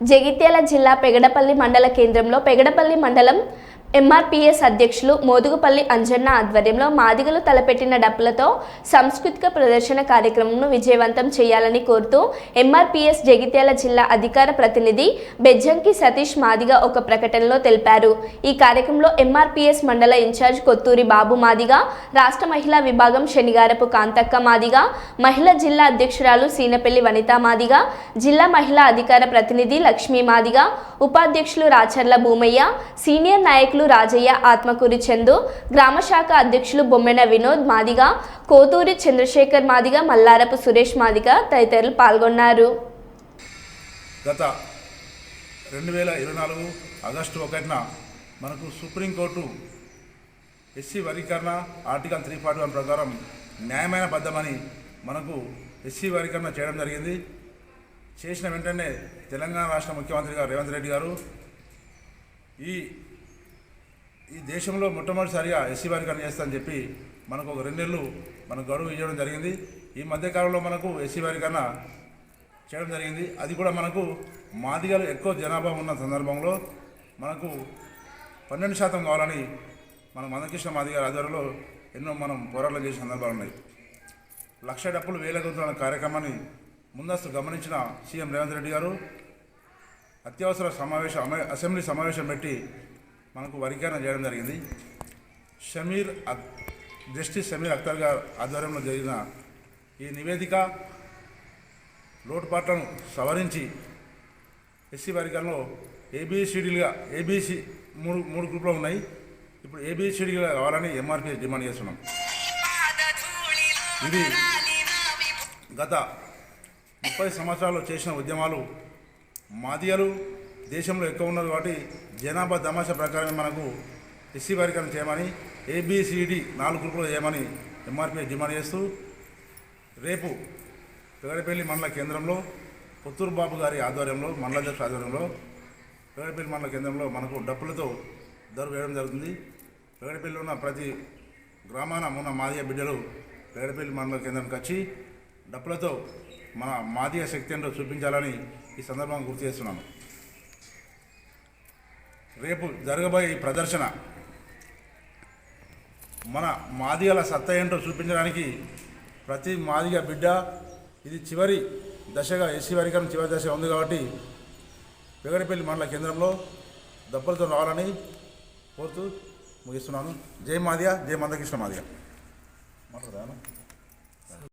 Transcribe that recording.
జగిత్యాల జిల్లా పెగడపల్లి మండల కేంద్రంలో పెగడపల్లి మండలం ఎంఆర్పిఎస్ అధ్యక్షులు మోదుగుపల్లి అంజన్న ఆధ్వర్యంలో మాదిగలు తలపెట్టిన డప్పులతో సాంస్కృతిక ప్రదర్శన కార్యక్రమంను విజయవంతం చేయాలని కోరుతూ ఎంఆర్పిఎస్ జగిత్యాల జిల్లా అధికార ప్రతినిధి బెజ్జంకి సతీష్ మాదిగ ఒక ప్రకటనలో తెలిపారు. ఈ కార్యక్రమంలో ఎంఆర్పిఎస్ మండల ఇన్ఛార్జ్ కొత్తూరి బాబు మాదిగ రాష్ట్ర మహిళా విభాగం శనిగారపు కాంతక్క మాదిగ మహిళా జిల్లా అధ్యక్షురాలు సీనపల్లి వనితా మాదిగ జిల్లా మహిళా అధికార ప్రతినిధి లక్ష్మీ మాదిగ ఉపాధ్యక్షులు రాచర్ల భూమయ్య సీనియర్ నాయకులు రాజయ్య ఆత్మకూరి చందు గ్రామ శాఖ అధ్యక్షులు బొమ్మెన వినోద్ మాదిగ కోతూరి చంద్రశేఖర్ మాదిగ మల్లారపు సురేష్ మాదిగ తదితరులు పాల్గొన్నారు. గత రెండు వేల ఇరవై నాలుగు ఆగస్టు ఒకటిన మనకు సుప్రీంకోర్టు ఎస్సీ వర్గీకరణ ఆర్టికల్ త్రీ ఫార్టీ వన్ ప్రకారం న్యాయమైన బద్దమని మనకు ఎస్సీ వర్గీకరణ చేయడం జరిగింది. చేసిన వెంటనే తెలంగాణ రాష్ట్ర ముఖ్యమంత్రి గారు రేవంత్ రెడ్డి గారు ఈ ఈ దేశంలో మొట్టమొదటిసారిగా ఎస్సీ వర్గీకరణ చేస్తానని చెప్పి మనకు ఒక రెండేళ్ళు మనకు గడువు ఇవ్వడం జరిగింది. ఈ మధ్యకాలంలో మనకు ఎస్సీ వర్గీకరణ చేయడం జరిగింది. అది కూడా మనకు మాదిగలు ఎక్కువ జనాభా ఉన్న సందర్భంలో మనకు పన్నెండు శాతం కావాలని మన మందకృష్ణ మాదిగారి ఆధ్వర్యంలో ఎన్నో మనం పోరాటం చేసిన సందర్భాలు ఉన్నాయి. లక్ష డప్పులు వేల కార్యక్రమాన్ని ముందస్తు గమనించిన సీఎం రేవంత్ రెడ్డి గారు అత్యవసర సమావేశం అసెంబ్లీ సమావేశం పెట్టి మనకు వర్గీకరణ చేయడం జరిగింది. షమీర్ అక్ జస్టిస్ షమీర్ అఖ్తర్ గారు ఆధ్వర్యంలో జరిగిన ఈ నివేదిక లోటుపాట్లను సవరించి ఎస్సీ వర్గంలో ఏబిసిడీలుగా ఏబిసి మూడు మూడు గ్రూపులు ఉన్నాయి. ఇప్పుడు ఏబిసిడీలుగా కావాలని ఎంఆర్పీ డిమాండ్ చేస్తున్నాం. ఇది గత ముప్పై సంవత్సరాలు చేసిన ఉద్యమాలు మాదియలు దేశంలో ఎక్కువ ఉన్నది కాబట్టి జనాభా దమాషా ప్రకారం మనకు ఎస్సీ వర్గీకరణ చేయమని ఏబిసిడి నాలుగు గ్రూపులు చేయమని ఎంఆర్పీ డిమాండ్ చేస్తూ రేపు పెగడపల్లి మండల కేంద్రంలో పుత్తూరు బాబు గారి ఆధ్వర్యంలో మండలాధ్యక్ష ఆధ్వర్యంలో పెగడపల్లి మండల కేంద్రంలో మనకు డప్పులతో దరు వేయడం జరుగుతుంది. పెగడపల్లిలో ఉన్న ప్రతి గ్రామాన ఉన్న మాదిగ బిడ్డలు పెగడపల్లి మండల కేంద్రానికి వచ్చి డప్పులతో మన మాదిగ శక్తి ఏంటో చూపించాలని ఈ సందర్భంగా గుర్తు చేస్తున్నాను. రేపు జరగబోయే ఈ ప్రదర్శన మన మాదిగల సత్తా ఏంటో చూపించడానికి ప్రతి మాదిగ బిడ్డ ఇది చివరి దశగా ఎస్సీ వర్గీకరణ చివరి దశ ఉంది కాబట్టి పెగడపల్లి మండల కేంద్రంలో దప్పలతో రావాలని కోరుతూ ముగిస్తున్నాను. జై మాదియ జై మందకృష్ణ మాదియ మాట్లాడదాను